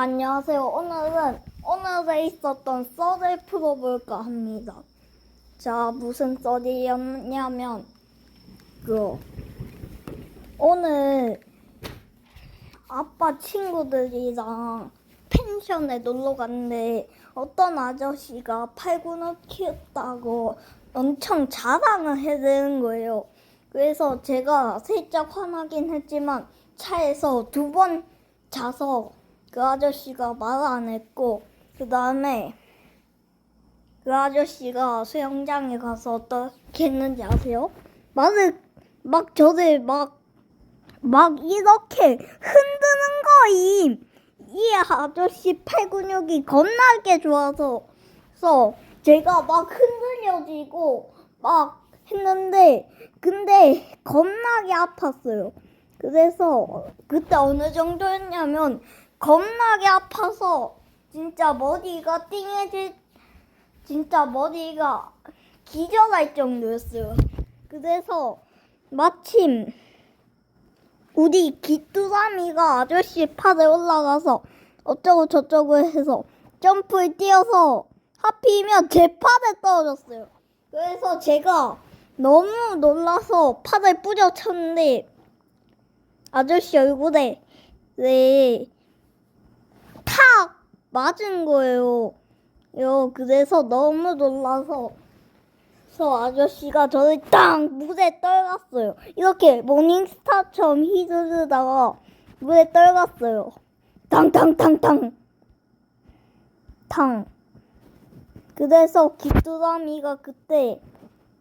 안녕하세요. 오늘은 오늘에 있었던 썰을 풀어볼까 합니다. 자, 무슨 썰이었냐면 그 오늘 아빠 친구들이랑 펜션에 놀러 갔는데 어떤 아저씨가 팔군을 키웠다고 엄청 자랑을 해대는 거예요. 그래서 제가 살짝 화나긴 했지만 차에서 두 번 자서 그 아저씨가 말 안 했고 그 다음에 그 아저씨가 수영장에 가서 어떻게 했는지 아세요? 말을 막 저를 막 막 이렇게 흔드는 거임. 이 아저씨 팔 근육이 겁나게 좋아서 그래서 제가 막 흔들려지고 막 했는데 근데 겁나게 아팠어요. 그래서 그때 어느 정도였냐면 겁나게 아파서 진짜 머리가 띵해질 진짜 머리가 기절할 정도였어요. 그래서 마침 우리 기뚜라미가 아저씨 팔에 올라가서 어쩌고 저쩌고 해서 점프를 뛰어서 하필이면 제 팔에 떨어졌어요. 그래서 제가 너무 놀라서 팔을 뿌려쳤는데 아저씨 얼굴에 네, 탁 맞은 거예요. 요 그래서 너무 놀라서 서 아저씨가 저를 땅 물에 떨갔어요. 이렇게 모닝스타처럼 휘두르다가 물에 떨갔어요. 탕탕탕탕 탕. 그래서 귀뚜라미가 그때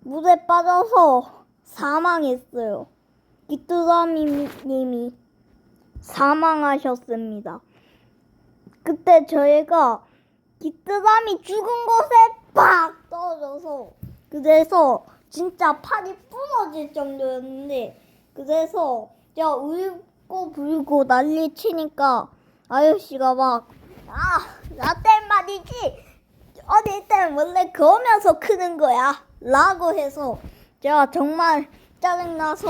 물에 빠져서 사망했어요. 귀뚜라미님이 사망하셨습니다. 그때 저희가 귀뚜라미 죽은 곳에 팍 떨어져서 그래서 진짜 팔이 부러질 정도였는데 그래서 제가 울고 불고 난리 치니까 아저씨가 막 아, 나땐 말이지? 어릴 땐 원래 그러면서 크는 거야 라고 해서 제가 정말 짜증나서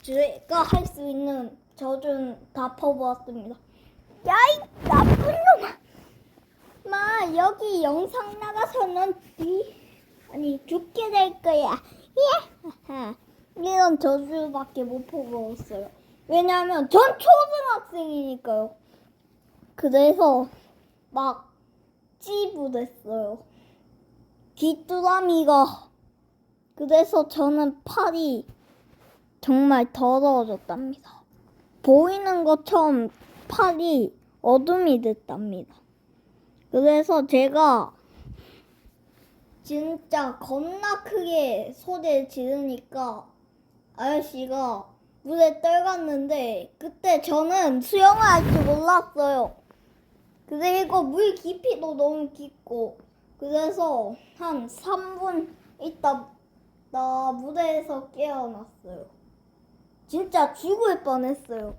제가 할 수 있는 저주는 다 퍼부었습니다 야이 나쁜 놈아. 마 여기 영상 나가서는 이 아니 죽게 될 거야. 예. 이런 저주밖에 못 퍼부었어요. 왜냐하면 전 초등학생이니까요. 그래서 막 찌부됐어요. 귀뚜라미가. 그래서 저는 팔이 정말 더러워졌답니다. 보이는 것처럼 팔이 어둠이 됐답니다. 그래서 제가 진짜 겁나 크게 소리를 지르니까 아저씨가 물에 떨갔는데 그때 저는 수영을 할 줄 몰랐어요. 그리고 물 깊이도 너무 깊고 그래서 한 3분 있다 나 무대에서 깨어났어요. 진짜 죽을 뻔했어요.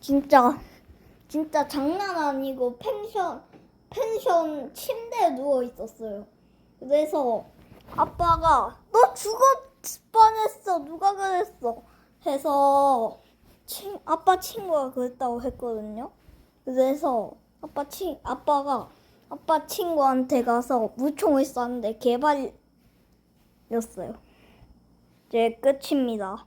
진짜 진짜 장난 아니고 펜션 펜션 침대에 누워 있었어요. 그래서 아빠가 너 죽을 뻔했어 누가 그랬어 해서 친 아빠 친구가 그랬다고 했거든요. 그래서 아빠 친 아빠가 아빠 친구한테 가서 무총을 쐈는데 개발렸어요. 이제 끝입니다.